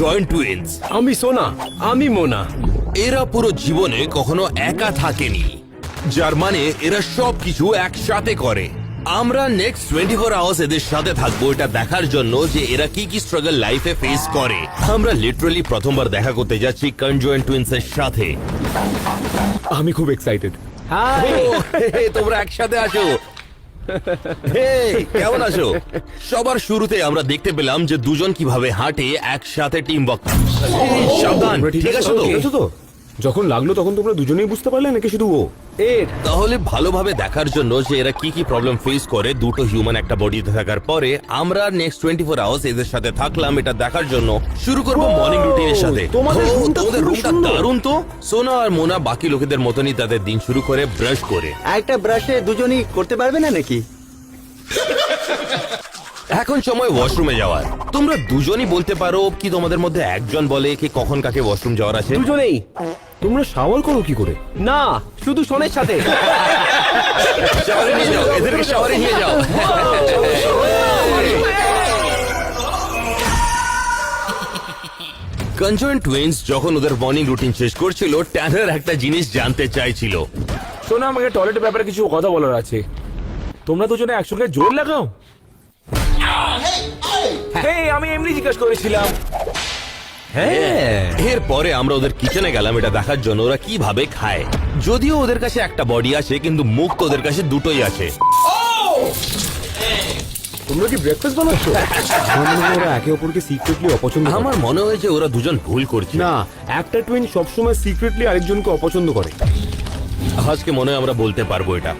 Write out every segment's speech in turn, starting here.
Joint twins আমি সোনা আমি মোনা। এরা পুরো জীবনে কখনো একা থাকেনি। যার মানে এরা সবকিছু একসাথে করে। আমরা নেক্সট টোয়েন্টি ফোর আওয়ার্স এদের সাথে থাকব এটা দেখার জন্য যে এরা কি কি স্ট্রাগল লাইফে ফেস করে। আমরা লিটারালি প্রথমবার দেখা করতে যাচ্ছি কনজয়েন্ট টুইন্স এর সাথে। আমি খুব এক্সাইটেড তোমরা একসাথে আসো। হেই, কেমন আছো? সবার শুরুতে আমরা দেখতে পেলাম যে দুজন কীভাবে হাঁটে একসাথে টিম ওয়ার্ক সাবধান ঠিক আছে তো? ঠিক আছে তো? যখন লাগল তখন তোমরা দুজনেই বুঝতে পারলে নাকি শুধু ও? এর তাহলে ভালোভাবে দেখার জন্য যে এরা কি কি প্রবলেম ফেস করে দুটো হিউম্যান একটা বডিতে থাকার পরে আমরা নেক্সট টোয়েন্টি ফোর আওয়ার্স এদের সাথে থাকলাম এটা দেখার জন্য। শুরু করব! মর্নিং রুটিনের সাথে। তোমাদের তোমাদের রুমটা। দারুণ তো? সোনা আর মোনা বাকি লোকেদের মতনই তাদের দিন শুরু করে ব্রাশ করে। একটা ব্রাশে দুজনই করতে পারবে না নাকি? এখন সময় ওয়াশরুমে যাওয়ার। তোমরা দুজনই বলতে পারো কি তোমাদের মধ্যে একজন বলে কি কখন কাকে ওয়াশরুম যাওয়ার আছে? দুজনেই। তোমরা শাওয়ার করো কি করে? না শুধু সোনের সাথে। শাওয়ারে নিয়ে যাও এদেরকে শাওয়ারে নিয়ে যাও কনজয়েন্ট টুইন্স যখন ওদের মর্নিং রুটিন শেষ করছিল ট্যানার একটা জিনিস জানতে চাইছিল। শোনো আমাকে টয়লেটের ব্যাপারে কিছু কথা বলার আছে। তোমরা দুজনে একসঙ্গে জোর লাগাও? আমি এমনি জিজ্ঞাসা করেছিলাম। হ্যাঁ। এরপরে আমরা ওদের কিচেনে গেলাম এটা দেখার জন্য ওরা কীভাবে খায়। যদিও ওদের কাছে একটা বডি আছে কিন্তু মুখ তো ওদের কাছে দুটোই আছে তোমরা কি ব্রেকফাস্ট বানাচ্ছ? ওরা একে অপরকে সিক্রেটলি অপছন্দ করে। আমার মনে হয়েছে ওরা দুজন ভুল করছে। না একটা টুইন সবসময় সিক্রেটলি আরেকজনকে অপছন্দ করে। আজকে মনে হয় আমরা বলতে পারব এটা।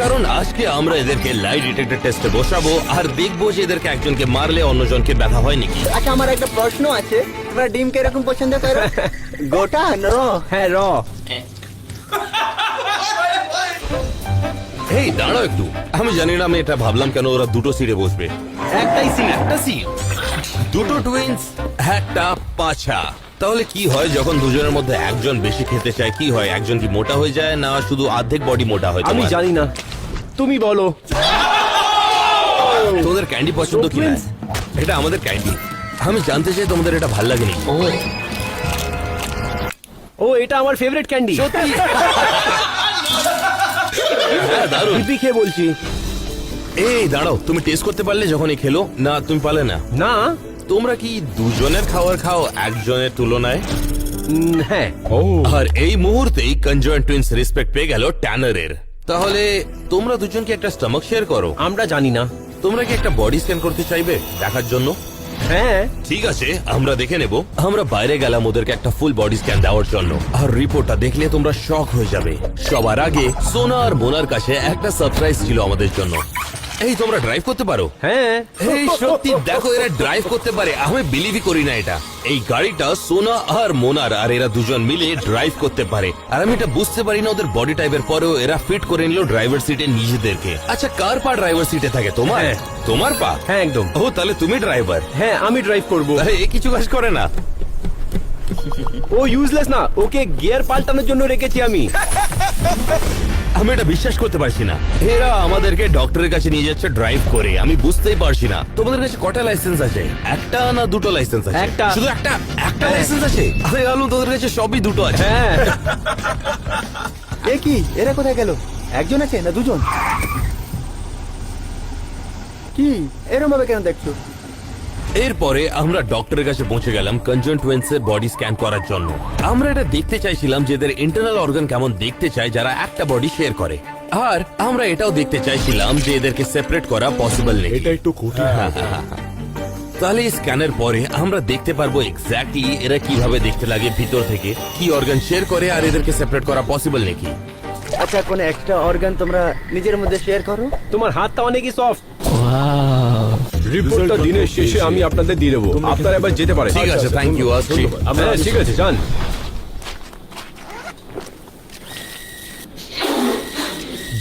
কারণ আজকে আমরা এদেরকে লাই ডিটেক্টর টেস্টে বসাবো আর দেখব যে এদেরকে একজনকে মারলে অন্যজনকে ব্যথা হয় নাকি। আচ্ছা আমার একটা প্রশ্ন আছে। তোমরা ডিম কীরকম পছন্দ করো? গোটা না র? হ্যাঁ র। এই দাঁড়াও একটু। আমি জানি না আমি এটা ভাবলাম কেন ওরা দুটো সিটে বসবে। একটাই সিট একটা সিট দুটো টুইন্স একটা পাছা। তাহলে কি হয় যখন দুজনের মধ্যে একজন বেশি খেতে চায়? কি হয়? একজন কি মোটা হয়ে যায় না শুধু অর্ধেক বডি মোটা হয় আমি তোমার? জানি না। তুমি বলো। তোদের ক্যান্ডি পছন্দ কি না? এটা আমাদের ক্যান্ডি আমি জানতে চাই তোমাদের এটা ভালো লাগেনি। ও। ও এটা আমার ফেভারিট ক্যান্ডি সত্যি? হ্যাঁ, দারুণ। দিব্যি খেয়ে বলছি। এই দাঁড়াও তুমি টেস্ট করতে পারলে যখন এই খেলো? না তুমি পারলে না? না। তোমরা কি দুজনের খাবার খাও একজনের তুলনায়? হ্যাঁ। আর এই মুহূর্তেই কনজয়েন্ট টুইন্স রেসপেক্ট পেয়ে গেল ট্যানারের তাহলে তোমরা দুজন কি একটা স্টমাক শেয়ার করো। আমরা জানি না। তোমরা কি একটা বডি স্ক্যান করতে চাইবে দেখার জন্য? হ্যাঁ। ঠিক আছে আমরা দেখে নেব। আমরা বাইরে গেলাম ওদেরকে একটা ফুল বডি স্ক্যান দেওয়ার জন্য। আর রিপোর্টটা দেখলে তোমরা শক হয়ে যাবে। সবার আগে সোনা আর মোনার কাছে একটা সারপ্রাইজ ছিল আমাদের জন্য। এই তোমরা ড্রাইভ করতে পারো? হ্যাঁ। এই সত্যি দেখো এরা ড্রাইভ করতে পারে। আমি বিলিভই করি না এটা। এই গাড়িটা সোনা আর মোনার আর এরা দুজন মিলে ড্রাইভ করতে পারে। আর আমি এটা বুঝতে পারি না ওদের বডি টাইপের পরেও এরা ফিট করে নিল ড্রাইভার সিটে নিজেদেরকে। আচ্ছা কার পা ড্রাইভার সিটে থাকে? তোমার? হ্যাঁ। তোমার পা? হ্যাঁ একদম। ও তাহলে তুমি ড্রাইভার হ্যাঁ আমি ড্রাইভ করব। আরে এ কিছু কাজ করে না। ও ইউজলেস না। ওকে গিয়ার পাল্টানোর জন্য রেখেছি আমি। আমি এটা বিশ্বাস করতে পারছি না। এরা আমাদেরকে ডক্টরের কাছে নিয়ে যাচ্ছে ড্রাইভ করে। আমি বুঝতেই পারছি না। তোমাদের কাছে কটা লাইসেন্স আছে? একটা না দুটো লাইসেন্স আছে? একটা। শুধু একটা? একটা লাইসেন্স আছে? আমি ভাবলাম তোদের কাছে সবই দুটো আছে। হ্যাঁ। এ কি? এরা কোথায় গেল? একজন আছে না দুজন? কি? এরম ভাবে কেন দেখছ? এরপরে আমরা ডক্টরের কাছে পৌঁছে গেলাম কনজেন্টুয়েন্স এর বডি স্ক্যান করার জন্য। আমরা এটা দেখতে চাইছিলাম যে এদের ইন্টারনাল অর্গান কেমন দেখতে চায় যারা একটা বডি শেয়ার করে। আর আমরা এটাও দেখতে চাইছিলাম যে এদেরকে সেপারেট করা পসিবল নেই। এটা একটু কঠিন তাহলে স্ক্যানের পরে আমরা দেখতে পারব এক্স্যাক্টলি এরা কীভাবে দেখতে লাগে ভিতর থেকে কি অর্গান শেয়ার করে আর এদেরকে সেপারেট করা পসিবল নাকি আচ্ছা কোন একটা অর্গান তোমরা নিজের মধ্যে শেয়ার করো? তোমার হাতটা অনেকই সফট রিপোর্টটা দিনের শেষে আমি আপনাদের দিয়ে দেবো। আপনারা এবার যেতে পারেন। ঠিক আছে, thank you, আসছি। হ্যাঁ ঠিক আছে। যান।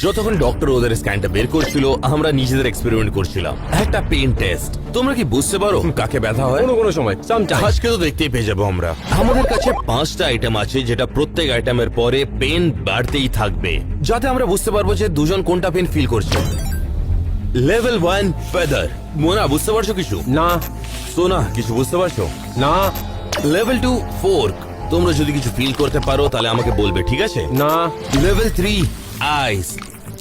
যতক্ষণ ডক্টর ওদের স্ক্যানটা বের করছিল আমরা নিজেদের এক্সপেরিমেন্ট করছিলাম। একটা পেন টেস্ট তোমরা কি বুঝতে পারো কাকে ব্যথা হয়? কোনো কোনো সময়। সামটাইম আজকে তো দেখতেই পেয়ে যাব আমরা। আমাদের কাছে পাঁচটা আইটেম আছে যেটা প্রত্যেক আইটেমের পরে পেন বাড়তেই থাকবে। যাতে আমরা বুঝতে পারব যে দুজন কোনটা পেন ফিল করছে। লেভেল ওয়ান ফেদার মোনা বুঝতে পারছ কিছু? না। সোনা কিছু বুঝতে পারছ? না। লেভেল টু ফোর্ক তোমরা যদি কিছু ফিল করতে পারো তাহলে আমাকে বলবে ঠিক আছে? না। লেভেল থ্রি আইস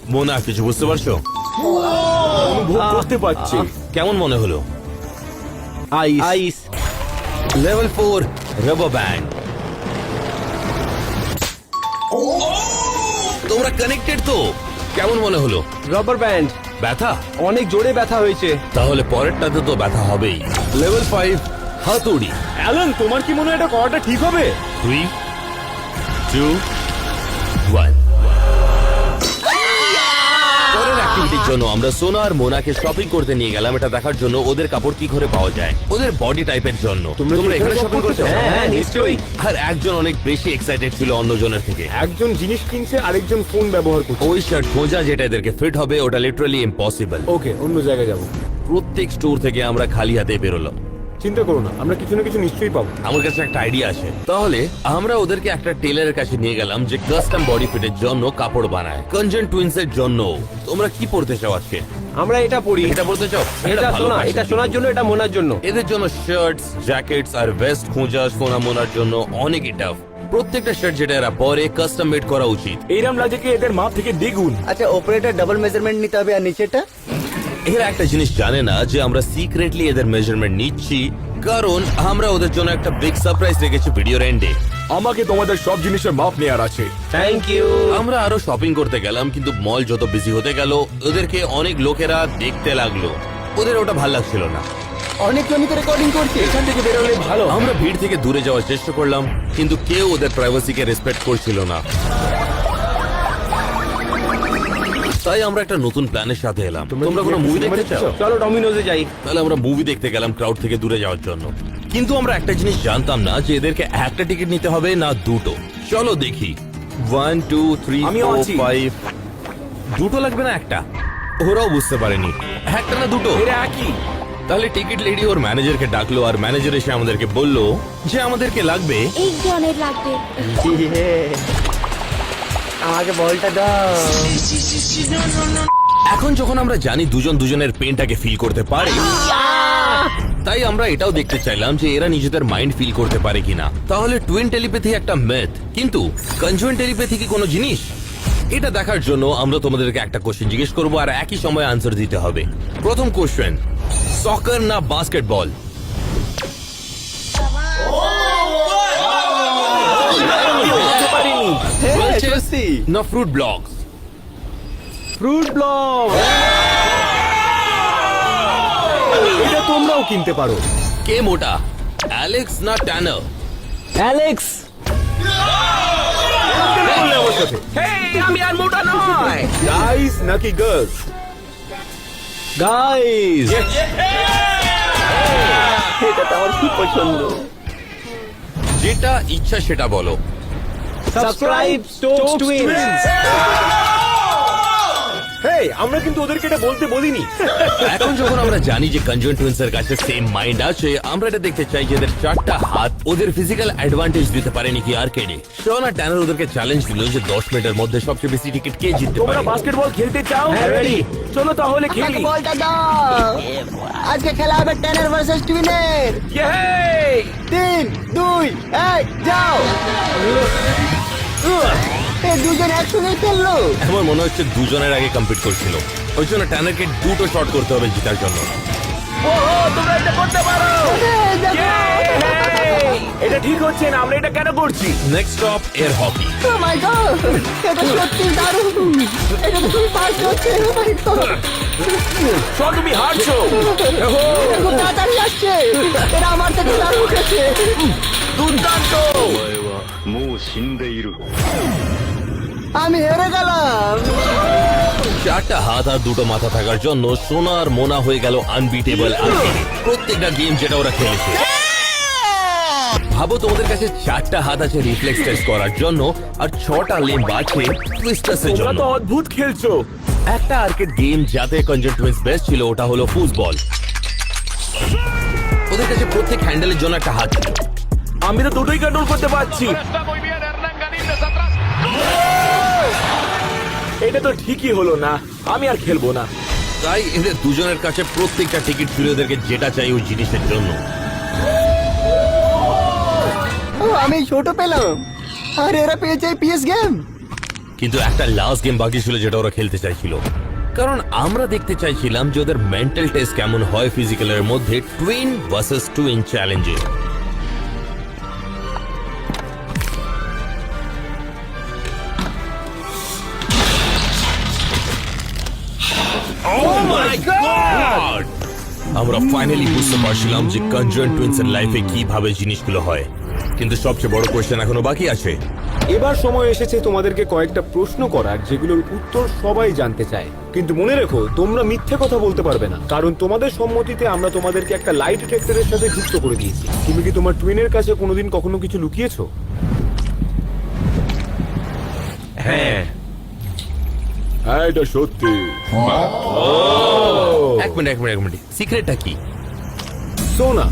মোনা কিছু বুঝতে পারছ? অনুভব করতে পারছি। কেমন মনে হলো? Ice ice level four rubber band তোমরা কানেক্টেড তো? কেমন মনে হলো? রাবার ব্যান্ড ব্যথা? অনেক জোরে ব্যথা হয়েছে। তাহলে পরেরটাতে তো ব্যথা হবেই। লেভেল ফাইভ হাতুড়ি। অ্যালান তোমার কি মনে হয় এটা করাটা ঠিক হবে? থ্রি টু জন্য আমরা সোনা আর মোনাকে শপিং করতে নিয়ে গেলাম এটা দেখার জন্য ওদের কাপড় কি করে পাওয়া যায়? ওদের বডি টাইপের জন্য। তোমরা এখানে শপিং করছ? হ্যাঁ নিশ্চয়ই। আর একজন অনেক বেশি এক্সাইটেড ছিল অন্যজনের থেকে। একজন জিনিস কিনছে আরেকজন ফোন ব্যবহার করছে। ওই শার্ট খোঁজা যেটা এদেরকে ফিট হবে ওটা লিটারালি ইম্পসিবল ওকে অন্য জায়গায় যাব। প্রত্যেক স্টোর থেকে আমরা খালি হাতে বেরোলাম। চিন্তা করো না আমরা কিছু না কিছু নিশ্চয়ই পাবো। আমার কাছে একটা আইডিয়া আছে। তাহলে আমরা ওদেরকে একটা টেলারের কাছে নিয়ে গেলাম যে কাস্টম বডি ফিটের জন্য কাপড় বানায় কনজেন টুইন্স এর জন্য। তোমরা কি পড়তে চাও আজকে? আমরা এটা পড়ি। এটা পড়তে চাও? এটা শোনা এটা শোনার জন্য এটা মোনার জন্য। এদের জন্য শার্টস জ্যাকেটস আর ভেস্ট খোঁজা সোনা মোনার জন্য অনেকই টাফ প্রত্যেকটা শার্ট যেটা এরা পরে কাস্টম মেড করা উচিত। এইরাম লাগে কি এদের মাপ থেকে দ্বিগুণ? আচ্ছা ওপরেটা ডাবল মেজারমেন্ট নিতে হবে আর নিচেটা এরা একটা জিনিস জানে না যে আমরা সিক্রেটলি এদের মেজারমেন্ট নিচ্ছি কারণ আমরা ওদের জন্য একটা বিগ সারপ্রাইজ রেখেছি ভিডিওর এন্ডে আমাকে তোমাদের সব জিনিসের মাপ নেওয়ার আছে। থ্যাংক ইউ আমরা আরও শপিং করতে গেলাম কিন্তু মল যত বিজি হতে গেল ওদেরকে অনেক লোকেরা দেখতে লাগল। ওদের ওটা ভালো লাগছিল না। অনেক জনই রেকর্ডিং করছে। এখান থেকে বেরোলে ভালো। আমরা ভিড় থেকে দূরে যাওয়ার চেষ্টা করলাম কিন্তু কেউ ওদের প্রাইভেসিকে রেসপেক্ট করছিল না। তাই আমরা একটা নতুন প্ল্যানের সাথে এলাম। তোমরা কোনো মুভি দেখতে চাও? চলো ডমিনোজে যাই। তাহলে আমরা মুভি দেখতে গেলাম ক্রাউড থেকে দূরে যাওয়ার জন্য। কিন্তু আমরা একটা জিনিস জানতাম না যে এদেরকে একটা টিকিট নিতে হবে না দুটো। চলো দেখি। ওয়ান টু থ্রি আছি। ফাইভ দুটো লাগবে না একটা? ওরাও বুঝতে পারেনি। একটা না দুটো? এরা একই। তাহলে টিকিট লেডি ওর ম্যানেজারকে ডাকলো আর ম্যানেজার এসে আমাদেরকে বলল যে আমাদেরকে লাগবে একজনের লাগবে। আমাকে বলটা দাও। এখন যখন আমরা জানি দুজন দুজনের পেনটাকে ফিল করতে পারে, তাই আমরা এটাও দেখতে চাইলাম যে এরা নিজেদের মাইন্ড ফিল করতে পারে কিনা। তাহলে টুইন টেলিপ্যাথি একটা মেথ কিন্তু কনজুয়েন্ট টেলিপ্যাথি কি কোনো জিনিস? এটা দেখার জন্য আমরা তোমাদেরকে একটা কোশ্চেন জিজ্ঞেস করব, আর একই সময় আনসার দিতে হবে। প্রথম কোশ্চেন সকার না বাস্কেটবল না ফ্রুট ব্লকস ফ্রুট ব্লক এটা তোমরাও কিনতে পারো। কে মোটা? অ্যালেক্স না ট্যানার অ্যালেক্স আমি আর মোটা নয়। গাইস নাকি গার্লস গাইস এটা তো আমার খুব পছন্দ। যেটা ইচ্ছা সেটা বলো। সাবস্ক্রাইব স্টোক টুইনস হেই আমরা কিন্তু ওদেরকে এটা বলতে বলিনি। এখন যখন আমরা জানি যে কনজুয়েন্ট টুইন্স এর কাছে সেম মাইন্ড আছে আমরা এটা দেখতে চাই যে এদের চারটা হাত ওদের ফিজিক্যাল অ্যাডভান্টেজ দিতে পারে নাকি আর্কেডে শোনা ট্যানার ওদেরকে চ্যালেঞ্জ দিল যে দশ মিনিটের মধ্যে সবচেয়ে বেশি টিকিট কে জিততে তোমরা পারে। বাস্কেটবল খেলতে চাও? হ্যাঁ, রেডি চলো তাহলে আমাকে খেলি। বলটা দাও। আজকে খেলা হবে টেনের ভার্সেস টুইনের Yay! তিন দুই এক যাও! এই দুজন একসঙ্গে খেললো? আমার মনে হচ্ছে দুজনের আগে কম্পিট করছিল। ওই জন্য ট্যানারকে দুটো শট করতে হবে জেতার জন্য। ওহো তোমরা এটা করতে পারো! ঠিক হচ্ছে না আমরা এটা কেন করছি? নেক্সট স্টপ এর হকি Oh my God! এটা সত্যি দারুণ। এটা তো খুব ফাস্ট হচ্ছে Oh my God! তুমি হারছো। এটা তাড়াতাড়ি আসছে। এটা আমার থেকে দারুণ উঠেছে দুর্দান্ত। আমি হেরে গেলাম চারটা হাত আর দুটো মাথা থাকার জন্য সোনা আর মোনা হয়ে গেল আনবিটেবল প্রত্যেকটা গেম যেটা ওরা খেলেছে ভাবো তোমাদের কাছে চারটা হাত আছে রিফ্লেক্স টেস্ট করার জন্য আর ছটা আছে টুইস্টার্স এর তোমরা জন্য তো অদ্ভুত খেলছো একটা আর্কেড গেম যাতে কনজেন্ট টুইন্স বেস্ট ছিল ওটা হলো ফুটবল ওদের কাছে প্রত্যেক হ্যান্ডেলের জন্য একটা হাত ছিল আমি তো দুটোই কন্ট্রোল করতে পারছি। এটা তো ঠিকই হলো না আমি আর খেলব না। তাই এদের দুজনের কাছে প্রত্যেকটা টিকিট ছিল ওদেরকে যেটা চাই ওই জিনিসের জন্য। আমি ছোট পেলাম। আর এরা পেয়েছে পিএস গেম কিন্তু একটা লাস্ট গেম বাকি ছিল যেটা ওরা খেলতে চাইছিল। কারণ আমরা দেখতে চাইছিলাম যে ওদের মেন্টাল টেস্ট কেমন হয় ফিজিক্যালের মধ্যে টুইন ভার্সেস টুইন চ্যালেঞ্জে আমরা ফাইনালি বুঝতে পারছিলাম যে কনজয়েন্ট টুইন্স এর লাইফে কীভাবে জিনিসগুলো হয়। কিন্তু সবচেয়ে বড় কোয়েশ্চেন এখনও বাকি আছে। এবার সময় এসেছে তোমাদেরকে কয়েকটা প্রশ্ন করার যেগুলোর উত্তর সবাই জানতে চায়। কিন্তু মনে রেখো তোমরা মিথ্যে কথা বলতে পারবে না। কারণ তোমাদের সম্মতিতে আমরা তোমাদেরকে একটা লাইট ডিটেক্টরের সাথে যুক্ত করে দিয়েছি। তুমি কি তোমার টুইনের কাছে কোনোদিন কখনো কিছু লুকিয়েছো? হ্যাঁ। হ্যাঁ এটা সত্যি। এক মিনিট এক মিনিট এক মিনিট। সিক্রেটটা কি? সোনা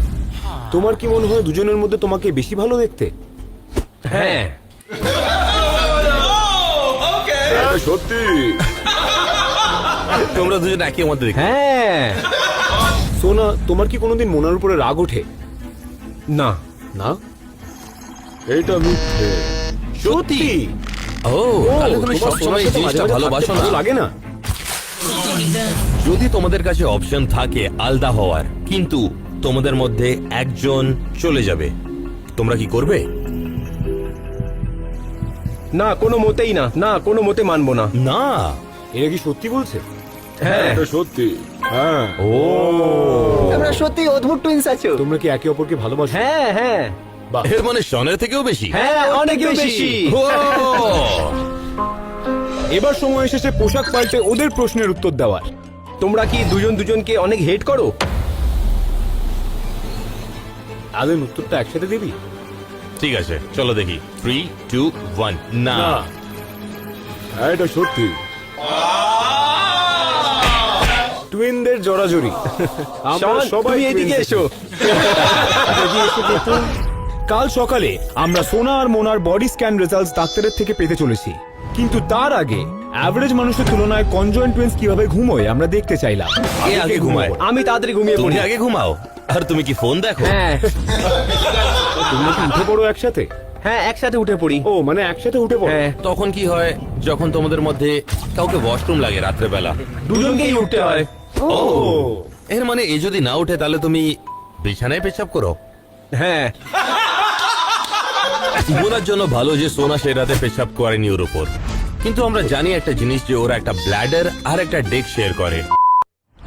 তোমার কি মনে হয় দুজনের মধ্যে তোমাকে বেশি ভালো দেখতে? হ্যাঁ। সত্যি। তোমরা দুজন একই মধ্যে দেখো হ্যাঁ। সোনা তোমার কি কোনোদিন মোনার উপরে রাগ ওঠে? না। না? এটা মিথ্যে। সত্যি? ও তাহলে তুমি সবসময় এই জিনিসটা ভালোবাসো না। লাগে না? যদি তোমাদের কাছে অপশন থাকে আলদা হওয়ার কিন্তু তোমাদের মধ্যে একজন চলে যাবে তোমরা কি করবে? না কোনো মতেই না না কোনো মতে মানবো না। না। এরা কি সত্যি বলছে? হ্যাঁ। এটা সত্যি। হ্যাঁ। ও। তোমরা সত্যি অদ্ভুত টুইন্স আছো। তোমরা কি একে অপরকে ভালোবাসো? হ্যাঁ হ্যাঁ। এর মানে সনের থেকেও বেশি? হ্যাঁ অনেক বেশি! এবার সময় এসেছে পোশাক পাল্টে ওদের প্রশ্নের উত্তর দেওয়ার। তোমরা কি দুজন দুজনকে অনেক হেট করো? আদের উত্তরটা একসাথে দিবি? ঠিক আছে চলো দেখি। থ্রি টু ওয়ান না। হ্যাঁ এটা সত্যি। টুইনদের জড়াজড়ি আমরা সবাই তুমি এদিকে। এসো। কাল সকালে আমরা সোনা আর মোনার বডি স্ক্যান রেজাল্টস ডাক্তারের থেকে পেতে চলেছি। কিন্তু তার আগে অ্যাভারেজ মানুষের তুলনায় কনজয়েন্ট টুইন্স কীভাবে ঘুমোয় আমরা দেখতে চাইলাম। কে আগে ঘুমায়? আমি তাড়াতাড়ি ঘুমিয়ে তুমি পড়ি। আগে ঘুমাও। আর তুমি কি ফোন দেখো? হ্যাঁ। তুমি কি উঠে পড়ো একসাথে? হ্যাঁ একসাথে উঠে পড়ি। ও মানে একসাথে উঠে পড়ো? হ্যাঁ। তখন কি হয় যখন তোমাদের মধ্যে কাউকে ওয়াশরুম লাগে রাত্রেবেলা? দুজনকেই উঠতে হয়। ও। এর মানে এ যদি না ওঠে তাহলে তুমি বিছানায় পেশাব করো? হ্যাঁ। বোনার জন্য ভালো যে সোনা সে রাতে পেশাব করেনি ওর উপর। কিন্তু আমরা জানি একটা জিনিস যে ওরা একটা ব্ল্যাডার আর একটা ডেক শেয়ার করে।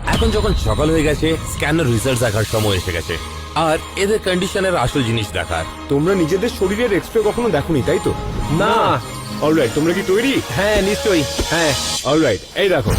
এখন যখন সকাল হয়ে গেছে স্ক্যানার রিজাল্ট দেখার সময় এসে গেছে। আর এদের কন্ডিশনের আসল জিনিস দেখার। তোমরা নিজেদের শরীরের এক্সরে কখনো দেখোনি তাই তো? না। অলরাইট তোমরা কি তৈরি? হ্যাঁ নিশ্চয়ই। হ্যাঁ। অলরাইট এই দেখো।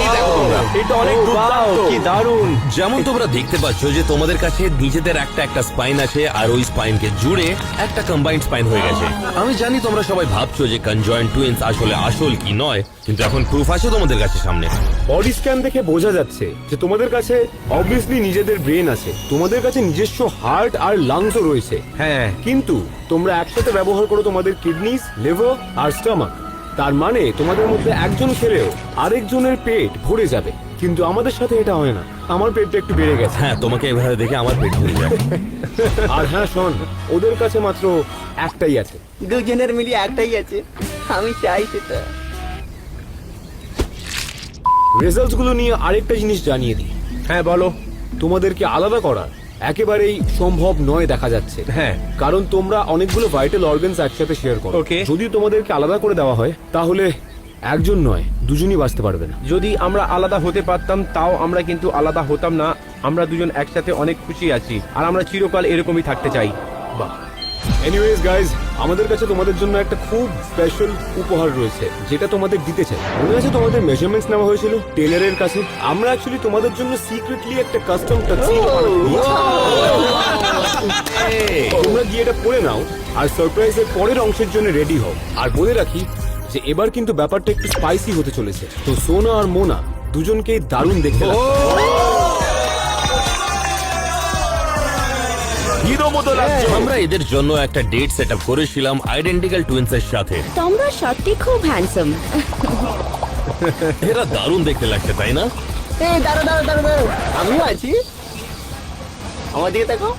এই দেখো এটা অনেক দুর্দান্ত। কি দারুণ। যেমন তোমরা দেখতে পাচ্ছ যে তোমাদের কাছে নিজেদের একটা একটা স্পাইন আছে আর ওই স্পাইনকে জুড়ে একটা কম্বাইন্ড স্পাইন হয়ে গেছে। আমি জানি তোমরা সবাই ভাবছ যে কনজয়েন্ট টুইন্স আসলে আসল কি নয় কিন্তু এখন প্রুফ আছে তোমাদের কাছে সামনে। বডি স্ক্যান দেখে বোঝা যাচ্ছে যে তোমাদের কাছে অবভিয়াসলি নিজেদের ব্রেন আছে। তোমাদের কাছে নিজস্ব হার্ট আর লাংসও রয়েছে। হ্যাঁ। কিন্তু তোমরা একসাথে ব্যবহার করো তোমাদের কিডনিস লিভার আর স্টমাক তার মানে তোমাদের মধ্যে একজন খেলেও আরেকজনের পেট ভরে যাবে। কিন্তু আমাদের সাথে এটা হয় না। আমার পেটটা একটু বেড়ে গেছে। হ্যাঁ তোমাকে এভাবে দেখে আমার পেট ভরে যায় আর হ্যাঁ শোন ওদের কাছে মাত্র একটাই আছে। দুজনের মিলিয়ে একটাই আছে। আমি চাই সেটা। রেজাল্টসগুলো নিয়ে আরেকটা জিনিস জানিয়ে দিই। হ্যাঁ বলো। তোমাদেরকে আলাদা করা একেবারেই সম্ভব নয় দেখা যাচ্ছে। হ্যাঁ। কারণ তোমরা অনেকগুলো ভাইটাল অর্গানস একসাথে শেয়ার করো। Okay. যদি তোমাদেরকে আলাদা করে দেওয়া হয় তাহলে একজন নয় দুজনই বাঁচতে পারবে না। যদি আমরা আলাদা হতে পারতাম তাও আমরা কিন্তু আলাদা হতাম না। আমরা দুজন একসাথে অনেক খুশি আছি আর আমরা চিরকাল এরকমই থাকতে চাই। বাহ। এনিওয়েজ গাইজ আমাদের কাছে তোমাদের জন্য একটা খুব স্পেশাল উপহার রয়েছে যেটা তোমাদের দিতে চাই। মনে আছে তোমাদের মেজারমেন্টস নেওয়া হয়েছিল? টেলারের কাছে। আমরা অ্যাকচুয়ালি তোমাদের জন্য সিক্রেটলি একটা কাস্টম টাক্সিডো তোমরা গিয়ে এটা পরে নাও আর সারপ্রাইজের পরের অংশের জন্য রেডি হও। আর বলে রাখি যে এবার কিন্তু ব্যাপারটা একটু স্পাইসি হতে চলেছে। তো সোনা আর মোনা দুজনকেই দারুণ দেখতে লাগছে। হিরো মতো লাগছে আমরা এদের জন্য একটা ডেট সেট আপ করেছিলাম আইডেন্টিক্যাল টুইন্স এর সাথে। তোমরা সত্যি খুব হ্যান্ডসাম এরা দারুণ দেখতে লাগছে তাই না? এই দাঁড়ো দাঁড়ো দাঁড়ো দাঁড়ো আমিও আছি। আমার দিকে দেখো